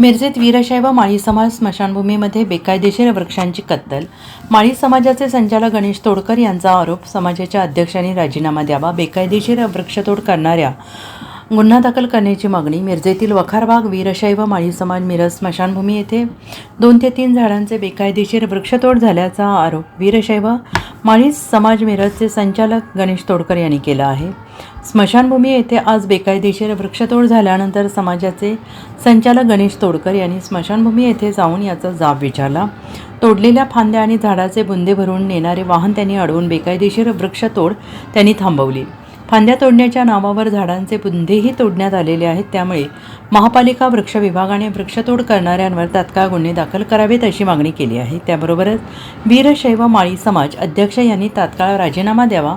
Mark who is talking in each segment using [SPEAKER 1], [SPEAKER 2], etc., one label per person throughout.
[SPEAKER 1] मिरजेत वीरशैव माळी समाज स्मशानभूमीमध्ये बेकायदेशीर वृक्षांची कत्तल. माळी समाजाचे संचालक गणेश तोडकर यांचा आरोप समाजाच्या अध्यक्षांनी राजीनामा द्यावा बेकायदेशीर वृक्षतोड करणाऱ्या गुन्हा दाखल करण्याची मागणी मिरजेतील वखारबाग वीरशैव माळी समाज मिरज स्मशानभूमी येथे दोन ते तीन झाडांचे बेकायदेशीर वृक्षतोड झाल्याचा आरोप वीरशैव माळी समाज मिरजचे संचालक गणेश तोडकर यांनी केला आहे. स्मशानभूमी येथे आज बेकायदेशीर वृक्षतोड झाल्यानंतर समाजाचे संचालक गणेश तोडकर यांनी स्मशानभूमी येथे जाऊन याचा जाब विचारला. तोडलेल्या फांद्या आणि झाडाचे बुंदे भरून नेणारे वाहन त्यांनी अडवून बेकायदेशीर वृक्षतोड त्यांनी थांबवली. फांद्या तोडण्याच्या नावावर झाडांचे बुंदेही तोडण्यात आलेले आहेत. त्यामुळे महापालिका वृक्ष विभागाने वृक्षतोड करणाऱ्यांवर तात्काळ गुन्हे दाखल करावेत अशी मागणी केली आहे. त्याबरोबरच वीरशैव माळी समाज अध्यक्ष यांनी तात्काळ राजीनामा द्यावा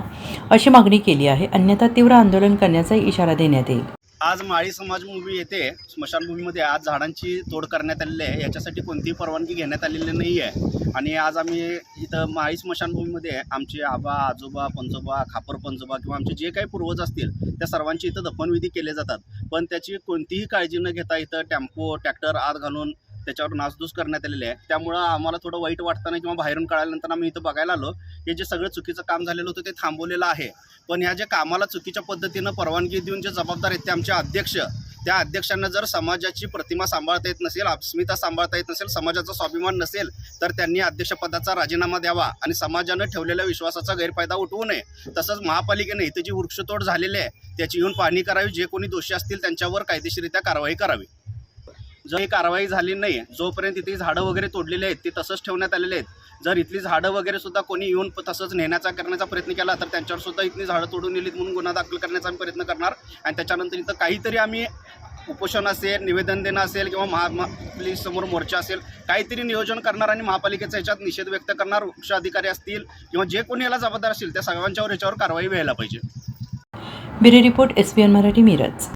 [SPEAKER 1] अशी मागणी केली आहे. अन्यथा तीव्र आंदोलन करण्याचा इशारा देण्यात येईल.
[SPEAKER 2] आज माळी समाज मूवी येथे स्मशानभूमीमध्ये आज झाडांची तोड करण्यात आलेली आहे. याच्यासाठी कोणतीही परवानगी घेण्यात आलेली नाही आहे. आणि आज आम्ही इथं माळी स्मशानभूमीमध्ये आमचे आबा आजोबा पंजोबा खापर पंजोबा किंवा आमचे जे काही पूर्वज असतील त्या सर्वांची इथं दफनविधी केले जातात. पण त्याची कोणतीही काळजी न घेता इथं टेम्पो ट्रॅक्टर आत घालून त्याच्यावर नासधूस करण्यात आलेली आहे. त्यामुळं आम्हाला थोडं वाईट वाटताना किंवा बाहेरून कळाल्यानंतर आम्ही इथं बघायला आलो. हे जे सगळं चुकीचं काम झालेलं होतं ते थांबवलेलं आहे. पण ह्या ज्या कामाला चुकीच्या पद्धतीनं परवानगी देऊन जे जबाबदार आहेत ते आमचे अध्यक्ष त्या अध्यक्षांना जर समाजाची प्रतिमा सांभाळता येत नसेल अस्मिता सांभाळता येत नसेल समाजाचा स्वाभिमान नसेल तर त्यांनी अध्यक्षपदाचा राजीनामा द्यावा आणि समाजानं ठेवलेल्या विश्वासाचा गैरफायदा उठवू नये. तसंच महापालिकेने इथं जी वृक्षतोड झालेली आहे त्याची येऊन पाहणी करावी जे कोणी दोषी असतील त्यांच्यावर कायदेशीरित्या कारवाई करावी. जर ही कारवाई झाली नाही जोपर्यंत इथली झाडं वगैरे तोडलेली आहेत ती तसंच ठेवण्यात आलेले आहेत. जर इथली झाडं वगैरे सुद्धा कोणी येऊन तसंच नेण्याचा करण्याचा प्रयत्न केला तर त्यांच्यावर सुद्धा इथली झाडं तोडून नेलीत म्हणून गुन्हा दाखल करण्याचा आम्ही प्रयत्न करणार. आणि त्याच्यानंतर इथं काहीतरी आम्ही उपोषण असेल निवेदन देणं असेल किंवा महा पोलीस समोर मोर्चा असेल काहीतरी नियोजन करणार आणि महापालिकेचा याच्यात निषेध व्यक्त करणार वृक्ष अधिकारी असतील किंवा जे कोणी याला जबाबदार असतील त्या सर्वांच्यावर याच्यावर कारवाई व्हायला पाहिजे.
[SPEAKER 1] Bureau report S Marathi Miraj.